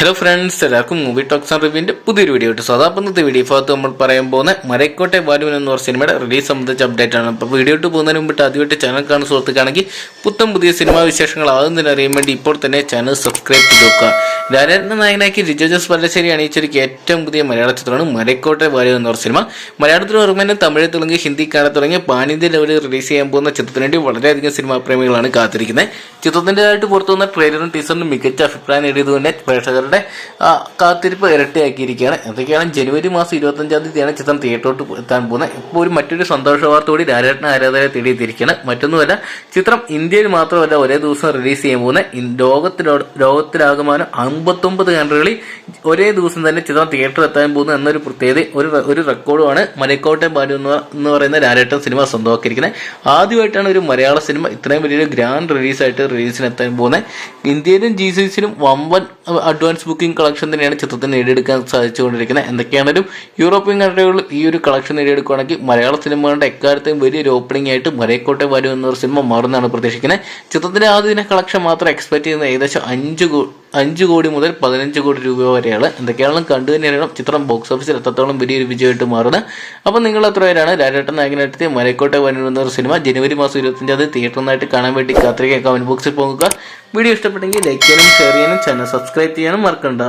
Hello friends എല്ലാവർക്കും movie talks and റിവ്യൂവിന്റെ പുതിയൊരു വീഡിയോ ഇട്ട് സോ ഇന്നത്തെ വീഡിയോ ഭാഗത്ത് നമ്മൾ പറയാൻ പോകുന്ന മരക്കോട്ടെ ബാലുവൻ എന്ന് പറഞ്ഞ സിനിമയുടെ റിലീസ് സംബന്ധിച്ച അപ്ഡേറ്റ് ആണ്. അപ്പോൾ വീഡിയോ ഇട്ട് പോകുന്നതിന് മുമ്പിട്ട് ആദ്യമായിട്ട് ചാനൽ കാണുന്ന സുഹൃത്തുക്കാണെങ്കിൽ പുത്തൻ പുതിയ സിനിമാ വിശേഷങ്ങൾ ആകുന്നതിന് വേണ്ടി ഇപ്പോൾ തന്നെ ചാനൽ സബ്സ്ക്രൈബ് ചെയ്ത് നോക്കുക രാജേന്ദ്ര നായകനാക്കി രിജോ ജോസ് പല്ലശ്ശേരി അണിയിച്ചൊരുക്കിയ ഏറ്റവും പുതിയ മലയാള ചിത്രമാണ് മരക്കോട്ടെ വാര്യം എന്ന സിനിമ. മലയാളത്തിൽ ഓർമ്മ തമിഴ് തെലുങ്ക് ഹിന്ദി കാണാൻ തുടങ്ങിയ പാനിന്ത്യ ലെവലിൽ റിലീസ് ചെയ്യാൻ പോകുന്ന ചിത്രത്തിന് വേണ്ടി വളരെയധികം സിനിമാ പ്രേമികളാണ് കാത്തിരിക്കുന്നത്. ചിത്രത്തിന്റെതായിട്ട് പുറത്തു വന്ന ട്രെയിലറും ടീസറിനും മികച്ച അഭിപ്രായം നേടിയതുകൊണ്ട് പ്രേക്ഷകരുടെ കാത്തിരിപ്പ് ഇരട്ടിയാക്കിയിരിക്കുകയാണ്. എന്തൊക്കെയാണ് ജനുവരി മാസം ഇരുപത്തഞ്ചാം തീയതിയാണ് ചിത്രം തിയേറ്ററോട്ട് എത്താൻ പോകുന്നത്. ഇപ്പോൾ ഒരു മറ്റൊരു സന്തോഷ വാർത്തയോടെ രാജേട്ടൻ ആരാധകരെ തേടിയെത്തിയിരിക്കുകയാണ്. മറ്റൊന്നുമല്ല ചിത്രം ഇന്ത്യയിൽ മാത്രമല്ല ഒരേ ദിവസം റിലീസ് ചെയ്യാൻ പോകുന്ന ലോകത്തിലോ ലോകത്തിലാകമാനം അമ്പത്തൊമ്പത് കൺട്രികളിൽ ഒരേ ദിവസം തന്നെ ചിത്രം തിയേറ്ററിൽ എത്താൻ പോകുന്നു എന്നൊരു പ്രത്യേകത ഒരു ഒരു റെക്കോർഡുമാണ് മലക്കോട്ടെ ബാലു എന്ന് പറയുന്ന ലാലേട്ടൻ സിനിമ സ്വന്തമാക്കിയിരിക്കുന്നത്. ആദ്യമായിട്ടാണ് ഒരു മലയാള സിനിമ ഇത്രയും വലിയൊരു ഗ്രാൻഡ് റിലീസായിട്ട് റിലീസിന് എത്താൻ പോകുന്നത്. ഇന്ത്യയിലും ജി സി സിയിലും വമ്പൻ അഡ്വാൻസ് ബുക്കിംഗ് കളക്ഷൻ തന്നെയാണ് ചിത്രത്തിന് നേടിയെടുക്കാൻ സാധിച്ചുകൊണ്ടിരിക്കുന്നത്. എന്തൊക്കെയാണെങ്കിലും യൂറോപ്യൻ കൺട്രികളിൽ ഈ ഒരു കളക്ഷൻ നേടിയെടുക്കുകയാണെങ്കിൽ മലയാള സിനിമകളുടെ എക്കാലത്തെയും വലിയൊരു ഓപ്പണിംഗ് ആയിട്ട് മലയക്കോട്ടെ ബാലു എന്നൊരു സിനിമ മാറുന്നതാണ് പ്രതീക്ഷിക്കുന്നത്. ചിത്രത്തിന്റെ ആദ്യ ദിന കളക്ഷൻ മാത്രം എക്സ്പെക്ട് ചെയ്യുന്ന ഏകദേശം അഞ്ച് അഞ്ച് കോടി മുതൽ പതിനഞ്ച് കോടി രൂപ വരെയാണ്. എന്തൊക്കെയാണെങ്കിലും കണ്ടു തന്നെ അറിയണം. ചിത്രം ബോക്സ് ഓഫീസിൽ എത്രത്തോളം വലിയൊരു വിജയമായിട്ട് മാറുന്നത് അപ്പോൾ നിങ്ങൾ എത്ര പേരാണ്? രാജേട്ടൻ നായകനായിട്ട് മരക്കോട്ടെ ബാലു ഒരു സിനിമ ജനുവരി മാസം ഇരുപത്തഞ്ചാം തീയതി തിയേറ്ററിനായിട്ട് കാണാൻ വേണ്ടി കാത്തിരിക്കുക. കമന്റ് ബോക്സിൽ പോകുക. വീഡിയോ ഇഷ്ടപ്പെട്ടെങ്കിൽ ലൈക്ക് ചെയ്യാനും ഷെയർ ചെയ്യാനും ചാനൽ സബ്സ്ക്രൈബ് ചെയ്യാനും മറക്കണ്ട.